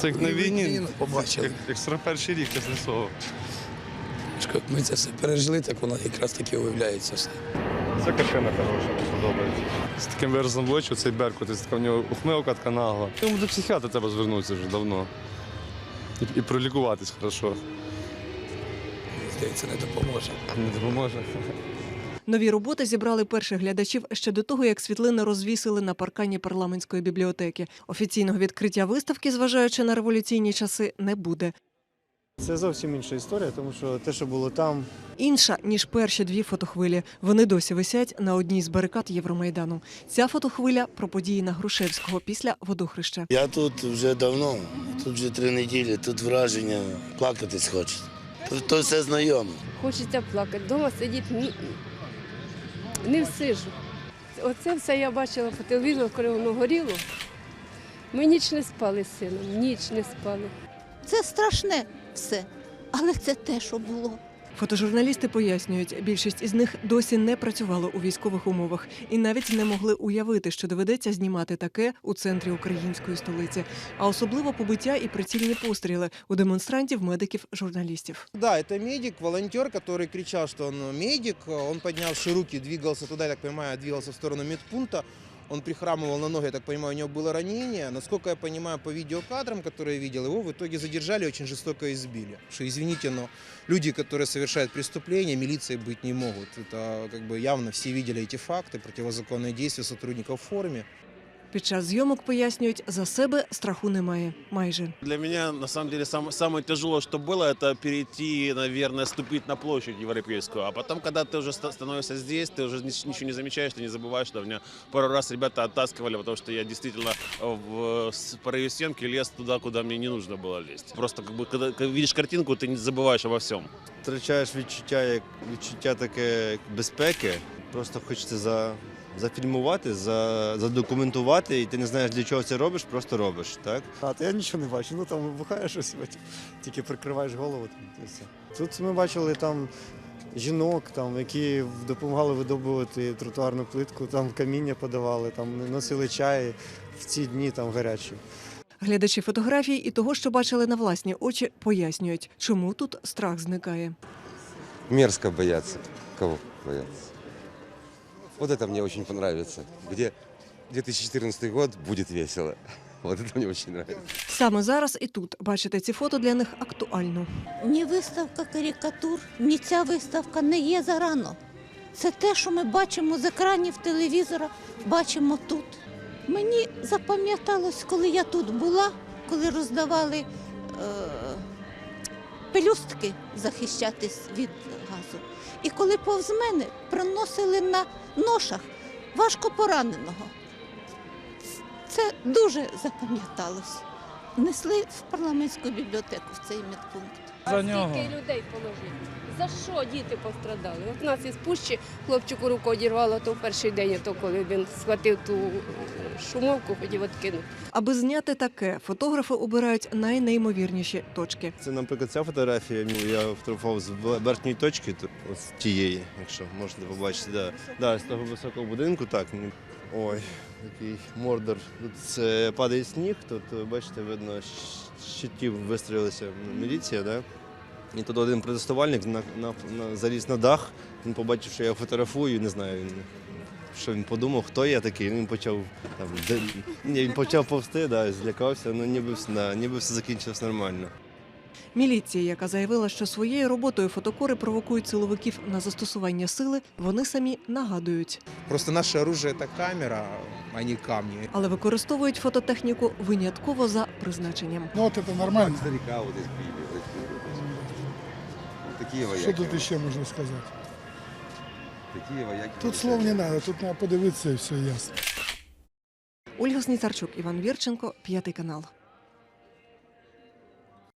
Це як на війні, побачили. як, як 41 рік слова. Як Ми це все пережили, так воно якраз таки виявляється все. Це картина хороша, мені подобається. З таким виразом очі, цей беркут, така в нього ухмилка така нагла. Йому до психіатра треба звернутися вже давно. І, і пролікуватись хорошо. Здається, не допоможе. Не допоможе. Нові роботи зібрали перших глядачів ще до того, як світлини розвісили на паркані парламентської бібліотеки. Офіційного відкриття виставки, зважаючи на революційні часи, не буде. Це зовсім інша історія, тому що те, що було там, Інша ніж перші дві фотохвилі. Вони досі висять на одній з барикад Євромайдану. Ця фотохвиля про події на Грушевського після водохреща. Я тут вже давно, тут вже три неділі, тут враження, плакатись хочеться. То, все знайоме. Хочеться плакати. Дома сидіти не всижу. Оце все я бачила по телевізору, коли воно горіло. Ми ніч не спали з сином, ніч не спали. Це страшне все, але це те, що було. Фотожурналісти пояснюють, більшість із них досі не працювали у військових умовах і навіть не могли уявити, що доведеться знімати таке у центрі української столиці, а особливо побиття і прицільні постріли у демонстрантів, медиків, журналістів. да, это медик, волонтер, который кричал, что он медик, он поднявший руки, двигался туда, я так понимаю, двигался в сторону медпункта, он прихрамывал на ноги, я так понимаю, у него было ранение. Насколько я понимаю по видеокадрам, которые я видел, его в итоге задержали, очень жестоко избили. Что, извините, но люди, которые совершают преступления, милицией быть не могут. Это как бы явно все видели эти факты, противозаконные действия сотрудников в форме. Під час зйомок пояснюють, за себе страху немає. Майже Для меня, на самом деле, сам- самое тяжелое, что было, это перейти, наверное, ступить на площадь европейскую. А потом, когда ты уже ста- становишься здесь, ты уже нич- ничего не замечаешь, ты не забываешь, что меня пару раз ребята оттаскивали, потому что я действительно э, в с- порыве съемки лез туда, куда мне не нужно было лезть. Просто как бы, когда, когда видишь картинку, ты не забываешь обо всем. втрачаєш відчуття як відчуття таке як безпеки. Просто хочеться за, зафільмувати, за, задокументувати, і ти не знаєш, для чого це робиш, просто робиш. Так? А, то я нічого не бачу. Ну там вибухає щось, тільки прикриваєш голову. Там, і все. Тут ми бачили там жінок, там, які допомагали видобувати тротуарну плитку, там каміння подавали, там носили чай в ці дні там гарячі. глядачі фотографій і того, що бачили на власні очі, пояснюють, чому тут страх зникає. Мерзко бояться. Кого бояться? Вот это мне очень понравится. Где 2014 год будет весело. Вот это мне очень нравится. Саме зараз і тут бачите ці фото для них актуально. Ні виставка карикатур, ні ця виставка не є зарано. Це те, що ми бачимо з екранів телевізора, бачимо тут. Мені запам'яталось, коли я тут була, коли роздавали е, пелюстки захищатись від газу. І коли повз мене приносили на ношах важко пораненого. Це дуже запам'яталось. Несли в парламентську бібліотеку в цей медпункт. А скільки людей положили? За що діти пострадали? От нас із пущі хлопчику руку одірвало, то в перший день, то коли він схватив ту шумовку, хотів відкинути. Аби зняти таке, фотографи обирають найнеймовірніші точки. Це, наприклад, ця фотографія, ну, я фотографував з верхньої точки, то- ось тієї, якщо можете побачити. Да. Да, з того високого будинку, так. Ой, який мордор. Тут це падає сніг, тут, е, бачите, видно, щ- щитів вистрілилася міліція, да? І тут один протестувальник на, на, на, заліз на дах, він побачив, що я фотографую, не знаю, він, що він подумав, хто я такий. Він почав там, де, він почав повсти, да, злякався, ну ніби, да, ніби все закінчилось нормально. Міліція, яка заявила, що своєю роботою фотокори провокують силовиків на застосування сили, вони самі нагадують, Просто наше оружие это камера, а не камни. але використовують фототехніку винятково за призначенням. Ну, вот это нормально. Избили. Вот такие Что вояки. тут еще можно сказать? Такие вояки. Тут слов не надо, тут надо подивитися і все ясно. Ольга Сніцарчук, Іван Вірченко, п'ятий канал.